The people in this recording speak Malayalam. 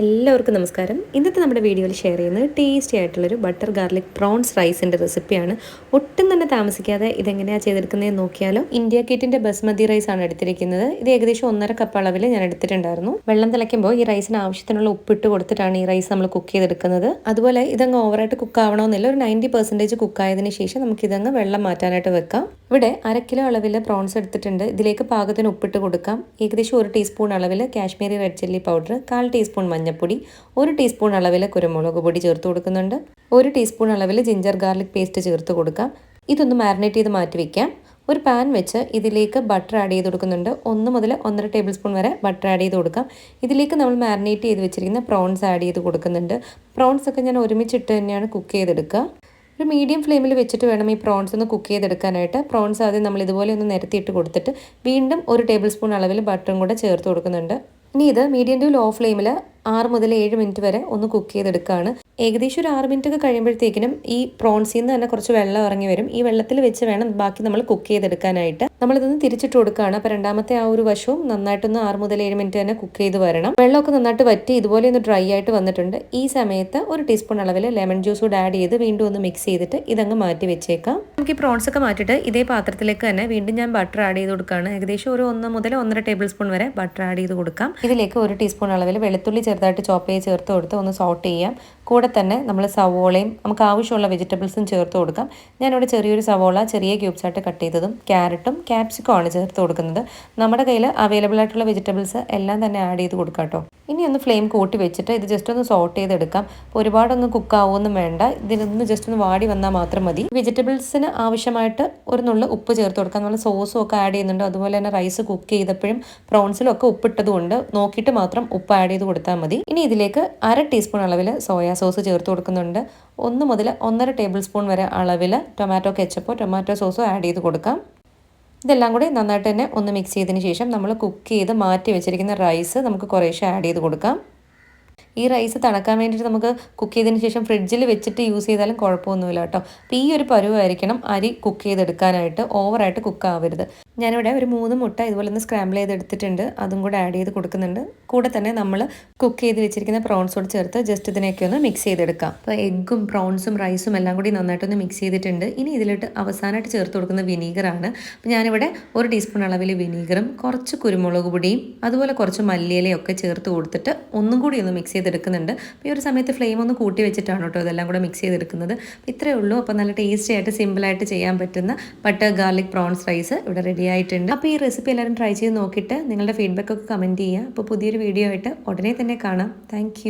എല്ലാവർക്കും നമസ്കാരം. ഇന്നത്തെ നമ്മുടെ വീഡിയോയിൽ ഷെയർ ചെയ്യുന്നത് ടേസ്റ്റി ആയിട്ടുള്ളൊരു ബട്ടർ ഗാർലിക് പ്രോൺസ് റൈസിന്റെ റെസിപ്പിയാണ് ഒട്ടും തന്നെ താമസിക്കാതെ ഇതെങ്ങനെയാണ് ചെയ്തെടുക്കുന്നതെന്ന് നോക്കിയാലോ ഇന്ത്യ കിറ്റിന്റെ ബസ്മതി റൈസ് ആണ് എടുത്തിരിക്കുന്നത്. ഇത് ഏകദേശം ഒന്നര കപ്പ് അളവിൽ ഞാൻ എടുത്തിട്ടുണ്ടായിരുന്നു. വെള്ളം തിളയ്ക്കുമ്പോൾ ഈ റൈസിന് ആവശ്യത്തിനുള്ള ഉപ്പിട്ട് കൊടുത്തിട്ടാണ് ഈ റൈസ് നമ്മൾ കുക്ക് ചെയ്തെടുക്കുന്നത്. അതുപോലെ ഇതങ്ങ് ഓവറായിട്ട് കുക്ക് ആവണമെന്നില്ല. ഒരു നയന്റി പെർസെന്റേജ് കുക്ക് ആയതിനു ശേഷം നമുക്ക് ഇതങ്ങ് വെള്ളം മാറ്റാനായിട്ട് വെക്കാം. ഇവിടെ അര കിലോ അളവിൽ പ്രോൺസ് എടുത്തിട്ടുണ്ട്. ഇതിലേക്ക് പാകത്തിന് ഉപ്പിട്ട് കൊടുക്കാം. ഏകദേശം ഒരു ടീസ്പൂൺ അളവിൽ കാശ്മീരി റെഡ് ചില്ലി പൗഡർ കാൽ ടീസ്പൂൺ മഞ്ഞൾപ്പൊടി ഒരു ടീസ്പൂൺ അളവിൽ കുരുമുളക് പൊടി ചേർത്ത് കൊടുക്കുന്നുണ്ട്. ഒരു ടീസ്പൂൺ അളവിൽ ജിഞ്ചർ ഗാർലിക് പേസ്റ്റ് ചേർത്ത് കൊടുക്കാം. ഇതൊന്ന് മാരിനേറ്റ് ചെയ്ത് മാറ്റി വയ്ക്കാം ഒരു പാൻ വെച്ച് ഇതിലേക്ക് ബട്ടർ ആഡ് ചെയ്ത് കൊടുക്കുന്നുണ്ട്. ഒന്ന് മുതൽ ഒന്നര ടേബിൾ സ്പൂൺ വരെ ബട്ടർ ആഡ് ചെയ്ത് കൊടുക്കാം. ഇതിലേക്ക് നമ്മൾ മാരിനേറ്റ് ചെയ്ത് വെച്ചിരിക്കുന്ന പ്രോൺസ് ആഡ് ചെയ്ത് കൊടുക്കുന്നുണ്ട്. പ്രോൺസ് ഒക്കെ ഞാൻ ഒരുമിച്ചിട്ട് തന്നെയാണ് കുക്ക് ചെയ്തെടുക്കുക. ഒരു മീഡിയം ഫ്ലെയിമിൽ വെച്ചിട്ട് വേണം ഈ പ്രോൺസ് ഒന്ന് കുക്ക് ചെയ്തെടുക്കാനായിട്ട്. പ്രോൺസ് ആദ്യം നമ്മൾ ഇതുപോലെ ഒന്ന് നിരത്തിയിട്ട് കൊടുത്തിട്ട് വീണ്ടും ഒരു ടേബിൾ സ്പൂൺ അളവിൽ ബട്ടറും കൂടെ ചേർത്ത് കൊടുക്കുന്നുണ്ട്. ഇനി ഇത് മീഡിയം ടു ലോ ഫ്ലെയിമിൽ ആറ് മുതൽ ഏഴ് മിനിറ്റ് വരെ ഒന്ന് കുക്ക് ചെയ്തെടുക്കുകയാണ് ഏകദേശം ഒരു ആറ് മിനിറ്റ് ഒക്കെ കഴിയുമ്പോഴത്തേക്കിനും ഈ പ്രോൺസിൽ നിന്ന് തന്നെ കുറച്ച് വെള്ളം ഇറങ്ങി വരും. ഈ വെള്ളത്തിൽ വെച്ച് വേണം ബാക്കി നമ്മൾ കുക്ക് ചെയ്തെടുക്കാനായിട്ട്. നമ്മളിതൊന്ന് തിരിച്ചിട്ട് കൊടുക്കുകയാണ്. അപ്പോൾ രണ്ടാമത്തെ ആ ഒരു വശവും നന്നായിട്ടൊന്ന് ആറ് മുതൽ ഏഴ് മിനിറ്റ് തന്നെ കുക്ക് ചെയ്ത് വരണം. വെള്ളമൊക്കെ നന്നായിട്ട് വറ്റി ഇതുപോലെ ഒന്ന് ഡ്രൈ ആയിട്ട് വന്നിട്ടുണ്ട്. ഈ സമയത്ത് ഒരു ടീസ്പൂൺ അളവിൽ ലെമൺ ജ്യൂസ് കൂടെ ആഡ് ചെയ്ത് വീണ്ടും ഒന്ന് മിക്സ് ചെയ്തിട്ട് ഇതങ്ങ് മാറ്റി വെച്ചേക്കാം. നമുക്ക് ഈ പ്രോൺസ് ഒക്കെ മാറ്റിയിട്ട് ഇതേ പാത്രത്തിലേക്ക് തന്നെ വീണ്ടും ഞാൻ ബട്ടർ ആഡ് ചെയ്ത് കൊടുക്കുകയാണ്. ഏകദേശം ഒരു ഒന്ന് മുതൽ ഒന്നര ടേബിൾ സ്പൂൺ വരെ ബട്ടർ ആഡ് ചെയ്ത് കൊടുക്കാം. ഇതിലേക്ക് ഒരു ടീസ്പൂൺ അളവിൽ വെളുത്തുള്ളി ചെറുതായിട്ട് ചോപ്പ് ചെയ്ത് ചേർത്ത് കൊടുത്ത് ഒന്ന് സോട്ട് ചെയ്യാം. കൂടെ തന്നെ നമ്മൾ സവോളയും നമുക്ക് ആവശ്യമുള്ള വെജിറ്റബിൾസും ചേർത്ത് കൊടുക്കാം. ഞാനിവിടെ ചെറിയൊരു സവോള ചെറിയ ക്യൂബ്സായിട്ട് കട്ട് ചെയ്തതും ക്യാരറ്റും ക്യാപ്സിക്കും ആണ് ചേർത്ത് കൊടുക്കുന്നത്. നമ്മുടെ കയ്യിൽ അവൈലബിൾ ആയിട്ടുള്ള വെജിറ്റബിൾസ് എല്ലാം തന്നെ ആഡ് ചെയ്ത് കൊടുക്കാം കേട്ടോ. ഇനി ഒന്ന് ഫ്ലെയിം കൂട്ടി വെച്ചിട്ട് ഇത് ജസ്റ്റ് ഒന്ന് സോട്ട് ചെയ്തെടുക്കാം. ഒരുപാടൊന്നും കുക്ക് ആവുമൊന്നും വേണ്ട. ഇതിനൊന്ന് ജസ്റ്റ് ഒന്ന് വാടി വന്നാൽ മാത്രം മതി. വെജിറ്റബിൾസിന് ആവശ്യമായിട്ട് ഒരു നുള്ളു ഉപ്പ് ചേർത്ത് കൊടുക്കാം. നമ്മൾ സോസും ഒക്കെ ആഡ് ചെയ്യുന്നുണ്ട്. അതുപോലെ തന്നെ റൈസ് കുക്ക് ചെയ്തപ്പോഴും പ്രോൺസിലും ഒക്കെ ഉപ്പിട്ടതുകൊണ്ട് നോക്കിയിട്ട് മാത്രം ഉപ്പ് ആഡ് ചെയ്ത് കൊടുത്താൽ മതി. ഇനി ഇതിലേക്ക് അര ടീസ്പൂൺ അളവിൽ സോയാ സോസ് ചേർത്ത് കൊടുക്കുന്നുണ്ട്. ഒന്ന് മുതൽ ഒന്നര ടേബിൾ സ്പൂൺ വരെ അളവിൽ ടൊമാറ്റോ കെച്ചപ്പോ ടൊമാറ്റോ സോസോ ആഡ് ചെയ്ത് കൊടുക്കാം. ഇതെല്ലാം കൂടി നന്നായിട്ട് തന്നെ ഒന്ന് മിക്സ് ചെയ്തതിന് ശേഷം നമ്മൾ കുക്ക് ചെയ്ത് മാറ്റി വെച്ചിരിക്കുന്ന റൈസ് നമുക്ക് കുറേശ്ശെ ആഡ് ചെയ്ത് കൊടുക്കാം. ഈ റൈസ് തണക്കാൻ വേണ്ടിയിട്ട് നമുക്ക് കുക്ക് ചെയ്തതിന് ശേഷം ഫ്രിഡ്ജിൽ വെച്ചിട്ട് യൂസ് ചെയ്താലും കുഴപ്പമൊന്നുമില്ല കേട്ടോ. അപ്പോൾ ഈ ഒരു പരുവായിരിക്കണം അരി കുക്ക് ചെയ്തെടുക്കാനായിട്ട് ഓവറായിട്ട് കുക്ക് ആവരുത്. ഞാനിവിടെ ഒരു മൂന്ന് മുട്ട ഇതുപോലെ ഒന്ന് സ്ക്രാമ്പിൾ ചെയ്തെടുത്തിട്ടുണ്ട്. അതും കൂടെ ആഡ് ചെയ്ത് കൊടുക്കുന്നുണ്ട്. കൂടെ തന്നെ നമ്മൾ കുക്ക് ചെയ്ത് വെച്ചിരിക്കുന്ന പ്രോൺസോട് ചേർത്ത് ജസ്റ്റ് ഇതിനെയൊക്കെ ഒന്ന് മിക്സ് ചെയ്തെടുക്കാം. അപ്പോൾ എഗ്ഗും പ്രോൺസും റൈസും എല്ലാം കൂടി നന്നായിട്ടൊന്ന് മിക്സ് ചെയ്തിട്ടുണ്ട്. ഇനി ഇതിലിട്ട് അവസാനമായിട്ട് ചേർത്ത് കൊടുക്കുന്ന വിനീഗറാണ് അപ്പോൾ ഞാനിവിടെ ഒരു ടീസ്പൂൺ അളവിൽ വിനീഗറും കുറച്ച് കുരുമുളക് പൊടിയും അതുപോലെ കുറച്ച് മല്ലിയിലയും ഒക്കെ ചേർത്ത് കൊടുത്തിട്ട് ഒന്നും കൂടി ഒന്ന് മിക്സ് ചെയ്തെടുക്കുന്നുണ്ട്. അപ്പോൾ ഈ ഒരു സമയത്ത് ഫ്ലെയിം ഒന്ന് കൂട്ടി വെച്ചിട്ടാണ് കേട്ടോ ഇതെല്ലാം കൂടെ മിക്സ് ചെയ്തെടുക്കുന്നത്. ഇത്രയേ ഉള്ളൂ. അപ്പോൾ നല്ല ടേസ്റ്റി ആയിട്ട് സിമ്പിളായിട്ട് ചെയ്യാൻ പറ്റുന്ന ബട്ടർ ഗാർലിക് പ്രോൺസ് റൈസ് ഇവിടെ റെഡി ആയിട്ടുണ്ട്. അപ്പോൾ ഈ റെസിപ്പി എല്ലാവരും ട്രൈ ചെയ്ത് നോക്കിയിട്ട് നിങ്ങളുടെ ഫീഡ്ബാക്ക് ഒക്കെ കമന്റ് ചെയ്യുക. അപ്പോൾ പുതിയൊരു വീഡിയോ ആയിട്ട് ഉടനെ തന്നെ കാണാം. താങ്ക്